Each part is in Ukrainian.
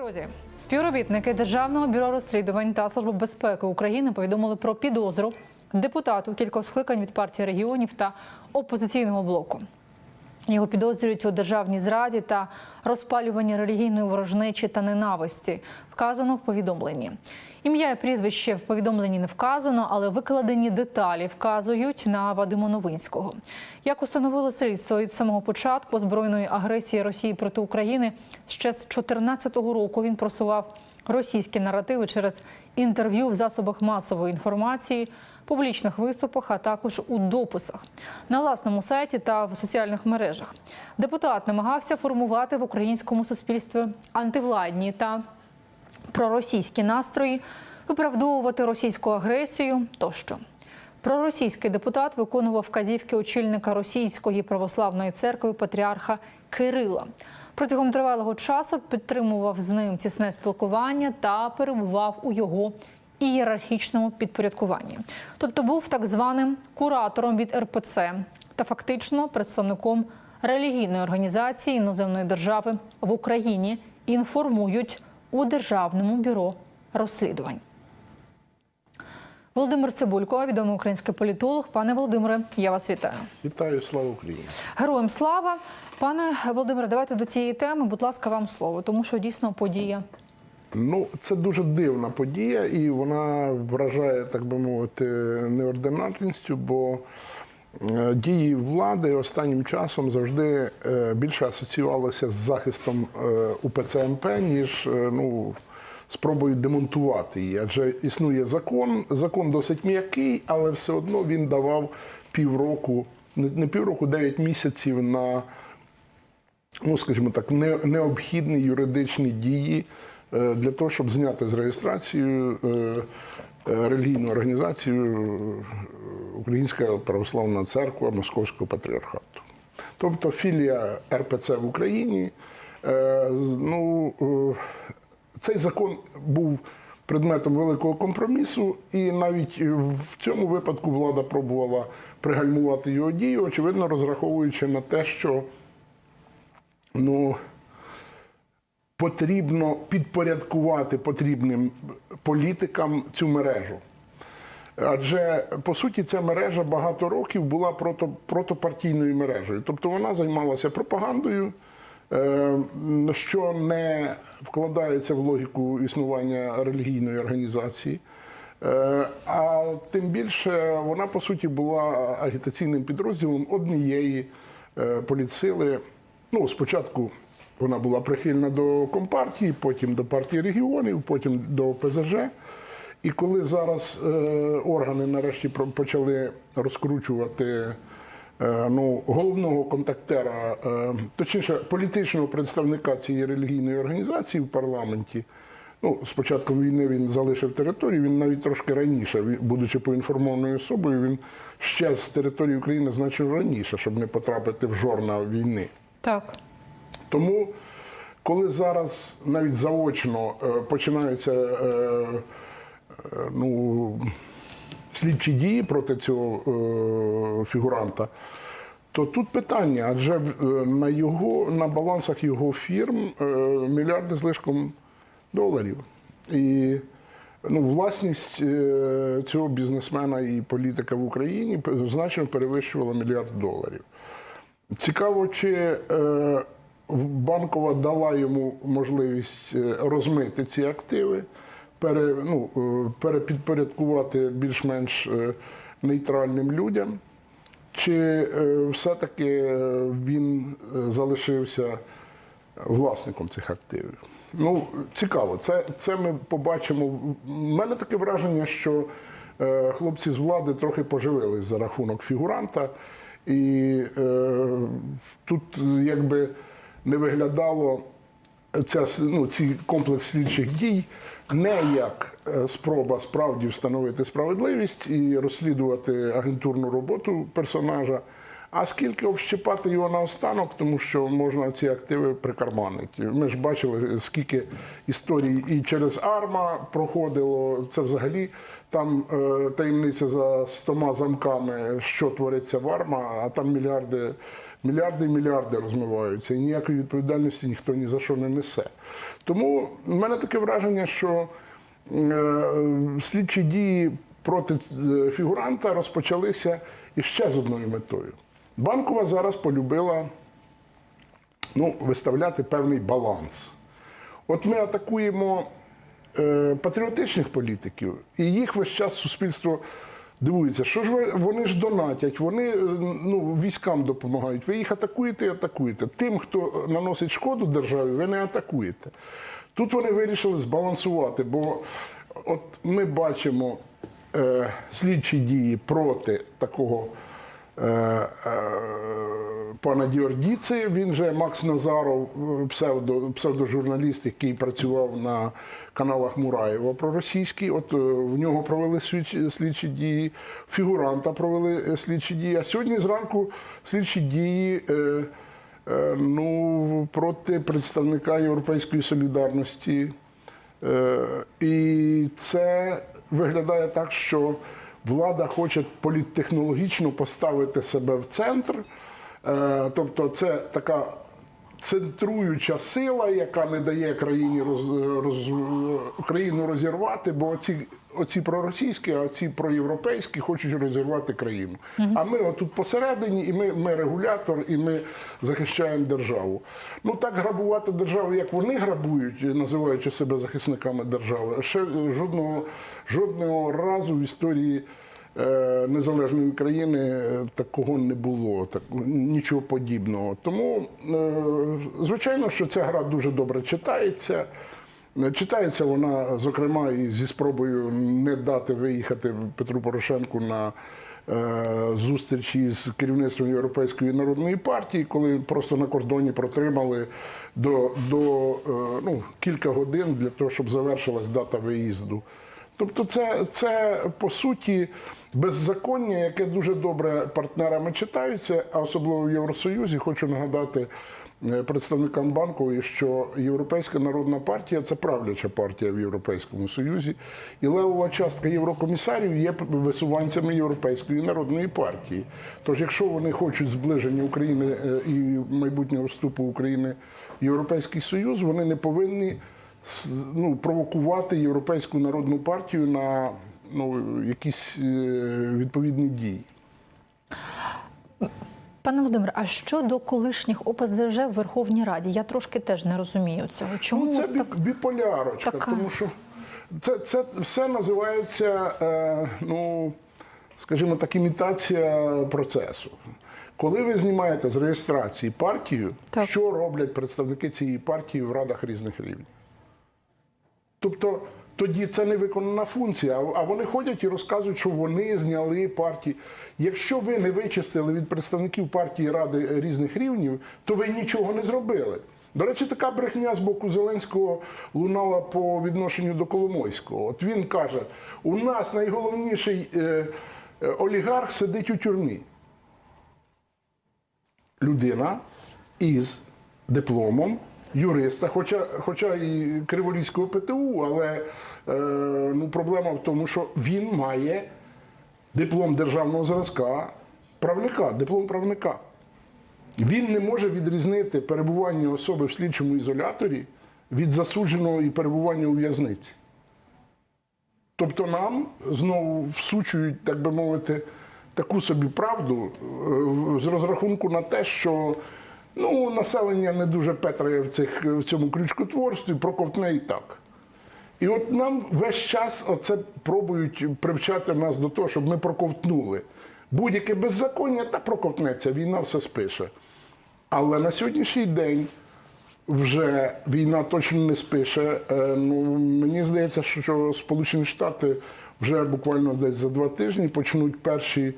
Друзі, співробітники Державного бюро розслідувань та Служби безпеки України повідомили про підозру депутату кількох скликань від партії регіонів та опозиційного блоку. Його підозрюють у державній зраді та розпалюванні релігійної ворожнечі та ненависті. Вказано в повідомленні. Ім'я і прізвище в повідомленні не вказано, але викладені деталі вказують на Вадима Новинського. Як установило слідство від самого початку збройної агресії Росії проти України, ще з 2014 року він просував російські наративи через інтерв'ю в засобах масової інформації, публічних виступах, а також у дописах на власному сайті та в соціальних мережах. Депутат намагався формувати в українському суспільстві антивладні та проросійські настрої, виправдовувати російську агресію тощо. Проросійський депутат виконував вказівки очільника Російської православної церкви патріарха Кирила. Протягом тривалого часу підтримував з ним тісне спілкування та перебував у його ієрархічному підпорядкуванні, тобто був так званим куратором від РПЦ та фактично представником релігійної організації іноземної держави в Україні. Інформують у Державному бюро розслідувань. Володимир Цибулько, відомий український політолог. Пане Володимире, я вас вітаю. Вітаю, слава Україні! Героям слава. Пане Володимире, давайте до цієї теми, будь ласка, вам слово, тому що дійсно подія. Ну, це дуже дивна подія, і вона вражає, так би мовити, неординарністю, бо дії влади останнім часом завжди е, більше асоціювалися з захистом е, УПЦ МП, ніж е, ну, спробою демонтувати її. Адже існує закон, закон досить м'який, але все одно він давав півроку, не півроку, 9 місяців на ну, скажімо так, необхідні юридичні дії е, для того, щоб зняти з реєстрації е, е, релігійну організацію е, Українська православна церква Московського патріархату. Тобто філія РПЦ в Україні. Е, Ну, е, цей закон був предметом великого компромісу, і навіть в цьому випадку влада пробувала пригальмувати його дію, очевидно, розраховуючи на те, що ну, потрібно підпорядкувати потрібним політикам цю мережу. Адже по суті ця мережа багато років була прото, протопартійною мережею. Тобто вона займалася пропагандою, е, що не вкладається в логіку існування релігійної організації. Е, А тим більше вона по суті була агітаційним підрозділом однієї е, політсили. Ну, спочатку вона була прихильна до Компартії, потім до партії регіонів, потім до ПЗЖ. І коли зараз е, органи нарешті почали розкручувати е, ну, головного контактера, е, точніше, політичного представника цієї релігійної організації в парламенті, ну, з початком війни він залишив територію, він навіть трошки раніше, будучи поінформованою особою, він ще з території України значно раніше, щоб не потрапити в жорна війни. Так, Тому, коли зараз навіть заочно е, починаються е, е, ну, слідчі дії проти цього фігуранта, то тут питання, адже на його на балансах його фірм мільярди з лишком доларів. І ну, власність цього бізнесмена і політика в Україні значно перевищувала мільярд доларів. Цікаво, чи банкова дала йому можливість е, розмити ці активи, пере, ну, е, перепідпорядкувати більш-менш е, нейтральним людям, чи все-таки він залишився власником цих активів. Ну, цікаво, це, це ми побачимо. У мене таке враження, що е, хлопці з влади трохи поживились за рахунок фігуранта, і е, тут якби не виглядало ця, ну, ці комплекс слідчих дій не як е, спроба справді встановити справедливість і розслідувати агентурну роботу персонажа, а скільки общипати його наостанок, тому що можна ці активи прикарманити. Ми ж бачили, скільки історій і через Арма проходило. Це взагалі там е, таємниця за стома замками, що твориться в Арма, а там мільярди мільярди і мільярди розмиваються, і ніякої відповідальності ніхто ні за що не несе. Тому в мене таке враження, що е, слідчі дії проти е, фігуранта розпочалися іще з одною метою. Банкова зараз полюбила ну, виставляти певний баланс. От ми атакуємо е, патріотичних політиків, і їх весь час суспільство дивується, що ж ви, вони ж донатять, вони е, ну, військам допомагають. Ви їх атакуєте і атакуєте. Тим, хто наносить шкоду державі, ви не атакуєте. Тут вони вирішили збалансувати, бо от ми бачимо е, слідчі дії проти такого. е, е, Пана Діордіци, він же Макс Назаров, псевдо, псевдожурналіст, який працював на каналах Мураєва проросійський. От е, в нього провели слідчі, дії, фігуранта провели е, слідчі дії. А сьогодні зранку слідчі дії е, ну, проти представника Європейської солідарності. І це виглядає так, що влада хоче політтехнологічно поставити себе в центр. Тобто це така центруюча сила, яка не дає країні роз, роз, країну розірвати, бо оці, оці проросійські, а оці проєвропейські хочуть розірвати країну. А ми отут посередині, і ми, ми регулятор, і ми захищаємо державу. Ну так грабувати державу, як вони грабують, називаючи себе захисниками держави, ще жодного, жодного разу в історії. Е, Незалежної України е, такого не було, так нічого подібного. Тому, е, звичайно, що ця гра дуже добре читається. Читається вона, зокрема, і зі спробою не дати виїхати Петру Порошенку на зустрічі з керівництвом Європейської народної партії, коли просто на кордоні протримали до, до ну, кілька годин для того, щоб завершилась дата виїзду. Тобто, це, це по суті беззаконня, яке дуже добре партнерами читається, а особливо в Євросоюзі. Хочу нагадати е, представникам банкової, що Європейська народна партія це правляча партія в Європейському Союзі, і левова частка єврокомісарів є висуванцями Європейської народної партії. Тож, якщо вони хочуть зближення України е, і майбутнього вступу України в Європейський Союз, вони не повинні ну, провокувати Європейську народну партію на ну, якісь е, відповідні дії. Пане Володимире, а щодо колишніх ОПЗЖ в Верховній Раді? Я трошки теж не розумію цього. Чому Ну, це так? біполярочка, така? тому що це, це все називається, е, ну, скажімо так, імітація процесу. Коли ви знімаєте з реєстрації партію, Так. що роблять представники цієї партії в радах різних рівнів? Тобто тоді це не виконана функція, а- вони ходять і розказують, що вони зняли партії. Якщо ви не вичистили від представників партії ради різних рівнів, то ви нічого не зробили. До речі, така брехня з боку Зеленського лунала по відношенню до Коломойського. От він каже: у нас найголовніший е, е, олігарх сидить у тюрмі. Людина із дипломом юриста, хоча, хоча і Криворізького ПТУ, але ну, проблема в тому, що він має диплом державного зразка правника, диплом правника. Він не може відрізнити перебування особи в слідчому ізоляторі від засудженого і перебування у в'язниці. Тобто нам знову всучують, так би мовити, таку собі правду е, з розрахунку на те, що ну, населення не дуже петрає в, цих, в цьому крючкотворстві, проковтне і так. І от нам весь час оце пробують привчати нас до того, щоб ми проковтнули. Будь-яке беззаконня та проковтнеться, війна все спише. Але на сьогоднішній день вже війна точно не спише. Е, Ну, мені здається, що Сполучені Штати вже буквально десь за два тижні почнуть перші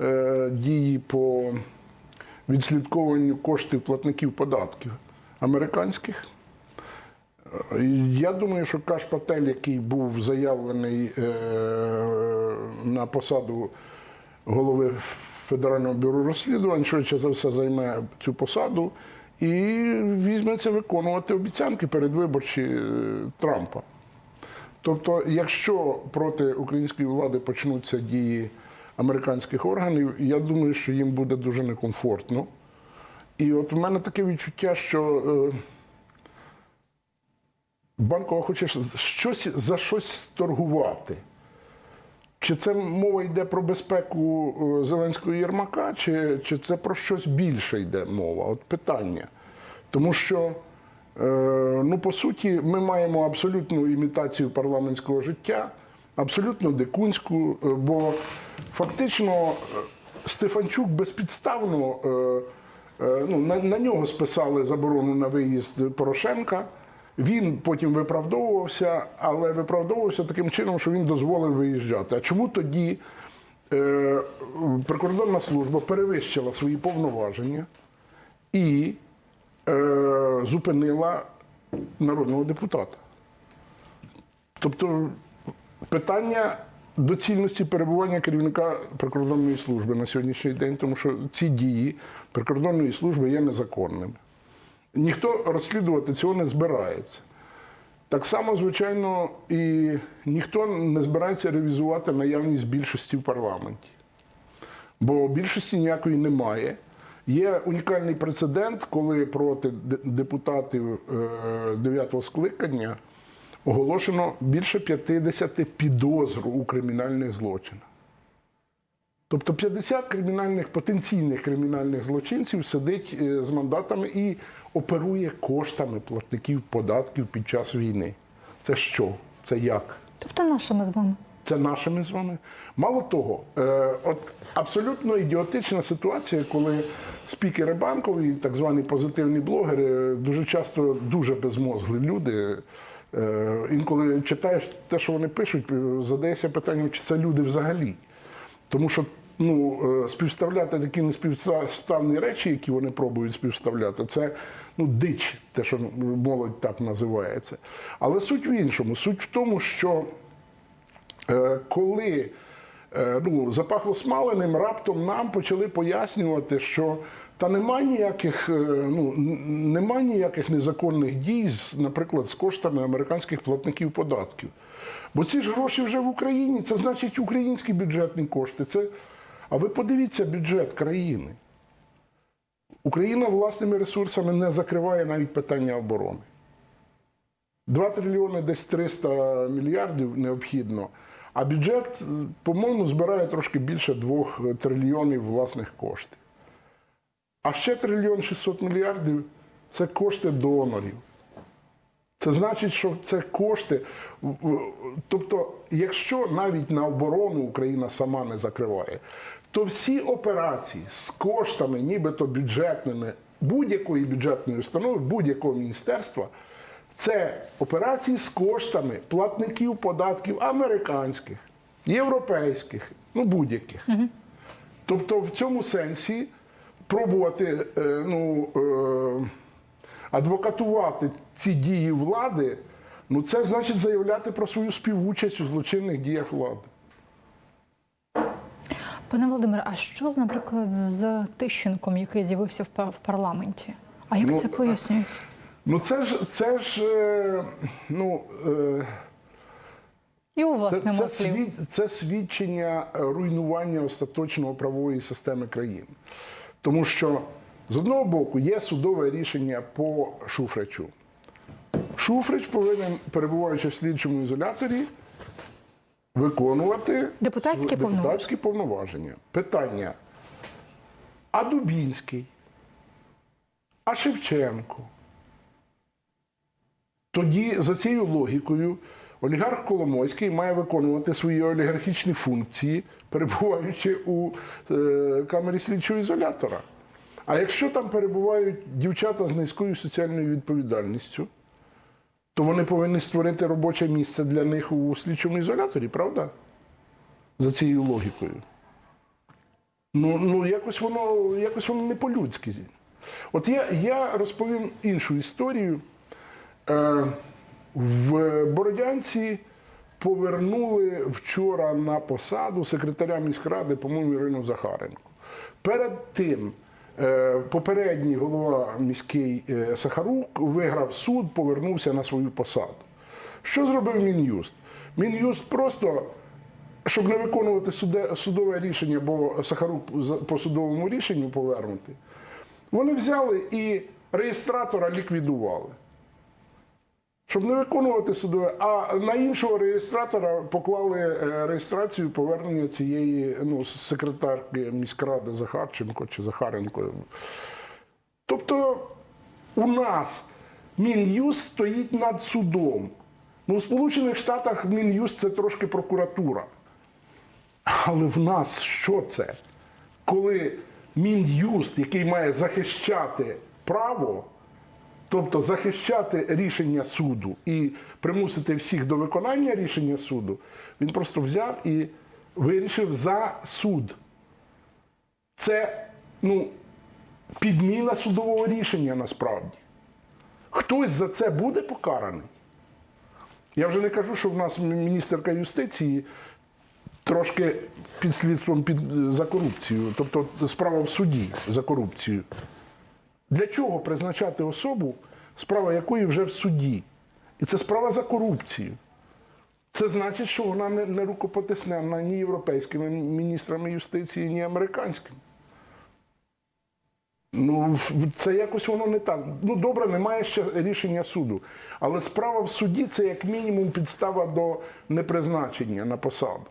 е, дії по відслідковуванню коштів платників податків американських. Я думаю, що Каш Патель, який був заявлений е, на посаду голови Федерального бюро розслідувань, швидше за все займе цю посаду і візьметься виконувати обіцянки передвиборчі е, Трампа. Тобто, якщо проти української влади почнуться дії американських органів, я думаю, що їм буде дуже некомфортно. І от у мене таке відчуття, що е, банкова хоче щось за щось торгувати. Чи це мова йде про безпеку е, Зеленського Єрмака, чи, чи це про щось більше йде мова? От питання. Тому що, е, ну, по суті, ми маємо абсолютну імітацію парламентського життя, абсолютно дикунську, е, бо фактично е, Стефанчук безпідставно. Е, е, ну, на, на нього списали заборону на виїзд Порошенка. Він потім виправдовувався, але виправдовувався таким чином, що він дозволив виїжджати. А чому тоді е, прикордонна служба перевищила свої повноваження і е, зупинила народного депутата? Тобто питання доцільності перебування керівника прикордонної служби на сьогоднішній день, тому що ці дії прикордонної служби є незаконними. Ніхто розслідувати цього не збирається. Так само, звичайно, і ніхто не збирається ревізувати наявність більшості в парламенті. Бо більшості ніякої немає. Є унікальний прецедент, коли проти депутатів 9 скликання оголошено більше 50 підозр у кримінальних злочинах. Тобто 50 кримінальних потенційних кримінальних злочинців сидить е, з мандатами і оперує коштами платників податків під час війни. Це що? Це як? Тобто нашими з вами. Це нашими з вами. Мало того, е, от абсолютно ідіотична ситуація, коли спікери банков і так звані позитивні блогери дуже часто дуже безмозглі люди. Е, інколи читаєш те, що вони пишуть, е, задаєшся питанням, чи це люди взагалі. Тому що ну, е, співставляти такі неспівставні речі, які вони пробують співставляти, це ну, дич, те, що молодь так називається. Але суть в іншому. Суть в тому, що Е, коли е, ну, запахло смаленим, раптом нам почали пояснювати, що та нема ніяких, ну, нема ніяких незаконних дій, наприклад, з коштами американських платників податків. Бо ці ж гроші вже в Україні, це значить українські бюджетні кошти. Це... А ви подивіться бюджет країни. Україна власними ресурсами не закриває навіть питання оборони. 2 трильйони, десь 300 мільярдів необхідно. А бюджет, е, по-моєму, збирає трошки більше 2 трильйонів власних коштів. А ще трильйон 600 мільярдів це кошти донорів. Це значить, що це кошти. Тобто, якщо навіть на оборону Україна сама не закриває, то всі операції з коштами, нібито бюджетними будь-якої бюджетної установи, будь-якого міністерства, це операції з коштами платників податків американських, європейських, ну будь-яких. Тобто, в цьому сенсі пробувати е, ну, е, адвокатувати ці дії влади, ну це значить заявляти про свою співучасть у злочинних діях влади. Пане Володимире, а що, наприклад, з Тищенком, який з'явився в парламенті? А як Ну, це пояснюють? Ну це ж це ж е, ну. Е, І у вас Це, це, слів. свід, це свідчення руйнування остаточного правової системи країни. Тому що з одного боку є судове рішення по Шуфричу. Шуфрич повинен, перебуваючи в слідчому ізоляторі, виконувати Депутатські депутатські повноваження. Питання: а Дубінський? А Шевченко? Тоді за цією логікою олігарх Коломойський має виконувати свої олігархічні функції, перебуваючи у е, камері слідчого ізолятора. А якщо там перебувають дівчата з низькою соціальною відповідальністю, то вони повинні створити робоче місце для них у слідчому ізоляторі, правда? За цією логікою. Ну, ну якось воно якось воно не по-людськи. От я, я розповім іншу історію. Е, в Бородянці повернули вчора на посаду секретаря міськради, по-моєму, Ірину Захаренко. Перед тим попередній голова міський е, Сахарук виграв суд, повернувся на свою посаду. Що зробив Мін'юст? Мін'юст просто, щоб не виконувати судове рішення, бо Сахарук по судовому рішенню повернути, Вони взяли і реєстратора ліквідували. Щоб не виконувати судове, а на іншого реєстратора поклали е, реєстрацію повернення цієї ну, секретарки міськради Захарченко чи Захаренко. Тобто у нас Мін'юст стоїть над судом. Ну, у Сполучених Штатах Мін'юст це трошки прокуратура. Але в нас що це? Коли Мін'юст, який має захищати право, тобто захищати рішення суду і примусити всіх до виконання рішення суду, він просто взяв і вирішив за суд. Це ну, підміна судового рішення насправді. Хтось за це буде покараний. Я вже не кажу, що в нас міністерка юстиції трошки під слідством під, за корупцію, тобто справа в суді за корупцію. Для чого призначати особу, справа якої вже в суді? І це справа за корупцію. Це значить, що вона не, не рукопотиснена ні європейськими міністрами юстиції, ні американськими. Ну, це якось воно не так. Ну, добре, немає ще рішення суду. Але справа в суді це як мінімум підстава до непризначення на посаду.